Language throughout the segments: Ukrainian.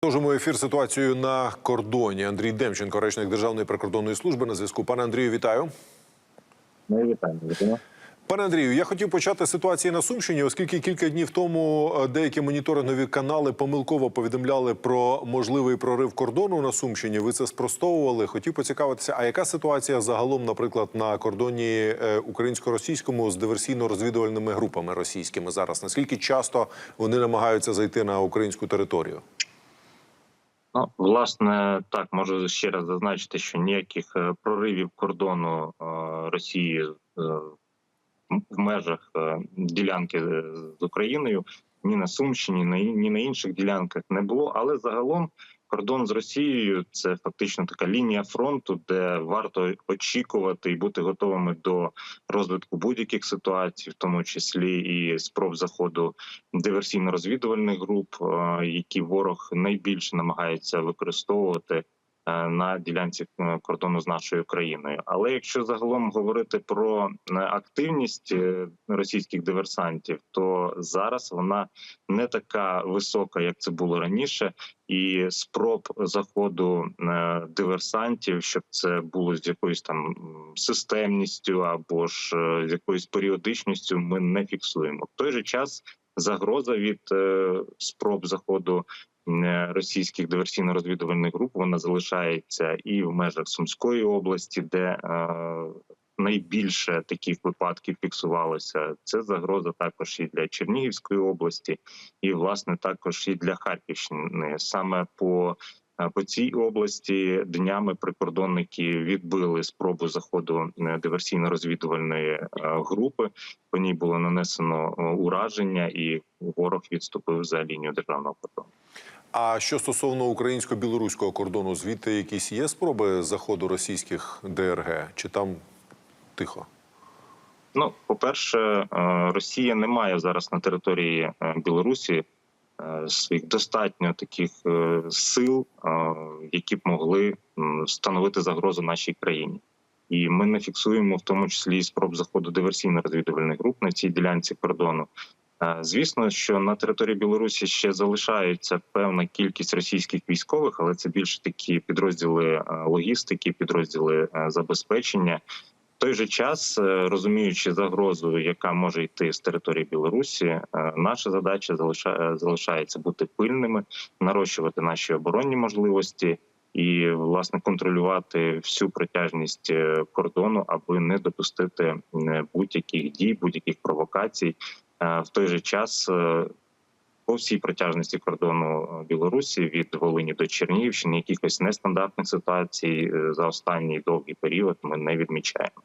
Продовжуємо ефір ситуацію на кордоні. Андрій Демченко, речник Державної прикордонної служби на зв'язку. Пане Андрію, вітаю. Ну, вітання, вітання. Пане Андрію, я хотів почати з ситуації на Сумщині, оскільки кілька днів тому е, деякі моніторингові канали помилково повідомляли про можливий прорив кордону на Сумщині. Ви це спростовували. Хотів поцікавитися, а яка ситуація загалом, наприклад, на кордоні е, українсько-російському з диверсійно-розвідувальними групами російськими зараз? Наскільки часто вони намагаються зайти на українську територію? Ну, власне, так можу ще раз зазначити, що ніяких е, проривів кордону е, Росії е, в межах ділянки з Україною ні на Сумщині, ні, ні на інших ділянках не було. Але загалом кордон з Росією це фактично така лінія фронту, де варто очікувати і бути готовими до розвитку будь-яких ситуацій, в тому числі і спроб заходу диверсійно-розвідувальних груп, е, які ворог найбільше намагається використовувати на ділянці е, кордону з нашою країною. Але якщо загалом говорити про е, активність е, російських диверсантів, то зараз вона не така висока, як це було раніше, і спроб заходу е, диверсантів, щоб це було з якоюсь там системністю або ж е, з якоюсь періодичністю, ми не фіксуємо. В той же час загроза від е, спроб заходу е, російських диверсійно-розвідувальних груп вона залишається і в межах Сумської області, де е, найбільше таких випадків фіксувалося. Це загроза також і для Чернігівської області, і власне також і для Харківщини. Саме по по цій області днями прикордонники відбили спробу заходу е, диверсійно-розвідувальної е, групи. По ній було нанесено е, ураження, і ворог відступив за лінію державного кордону. А що стосовно українсько-білоруського кордону, звідти якісь є спроби заходу російських ДРГ, чи там тихо? Ну, по-перше, е, Росія не має зараз на території е, Білорусі е, своїх достатньо таких е, сил, е, які б могли становити загрозу нашій країні. І ми не фіксуємо в тому числі спроб заходу диверсійно-розвідувальних груп на цій ділянці кордону. Е, Звісно, що на території Білорусі ще залишається певна кількість російських військових, але це більше такі підрозділи е, логістики, підрозділи е, забезпечення. Той же час, е, розуміючи загрозу, яка може йти з території Білорусі, е, наша задача е, залишається бути пильними, нарощувати наші оборонні можливості і власне контролювати всю протяжність кордону, аби не допустити будь-яких дій, будь-яких провокацій. В той же час по всій протяжності кордону е, Білорусі від Волині до Чернігівщини якихось нестандартних ситуацій е, за останній довгий період ми не відмічаємо.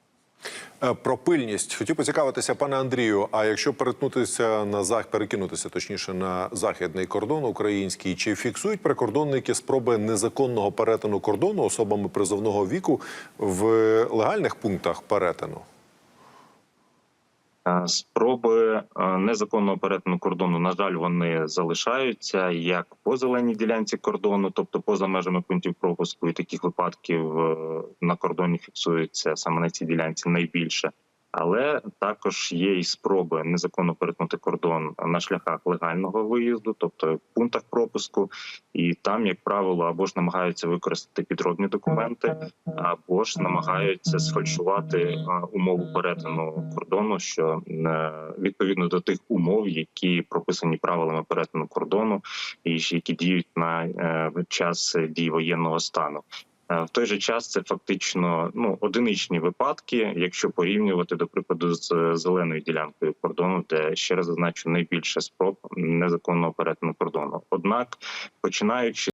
Е, Про пильність хотів поцікавитися, пане Андрію. А якщо перетнутися на зах, перекинутися точніше на західний кордон український, чи фіксують прикордонники спроби незаконного перетину кордону особами призовного віку в легальних пунктах перетину? Спроби незаконного перетину кордону, на жаль, вони залишаються як по зеленій ділянці кордону, тобто поза межами пунктів пропуску, і таких випадків е, на кордоні фіксується саме на цій ділянці найбільше. Але також є і спроби незаконно перетнути кордон на шляхах легального виїзду, тобто в пунктах пропуску, і там, як правило, або ж намагаються використати підробні документи, або ж намагаються сфальшувати е, умову перетину кордону, що е, відповідно до тих умов, які прописані правилами перетину кордону, і які діють на е, час дій воєнного стану. Е, В той же час це фактично ну одиничні випадки, якщо порівнювати до прикладу з е, зеленою ділянкою кордону, де ще раз зазначу найбільше спроб незаконного перетину кордону. Однак, починаючи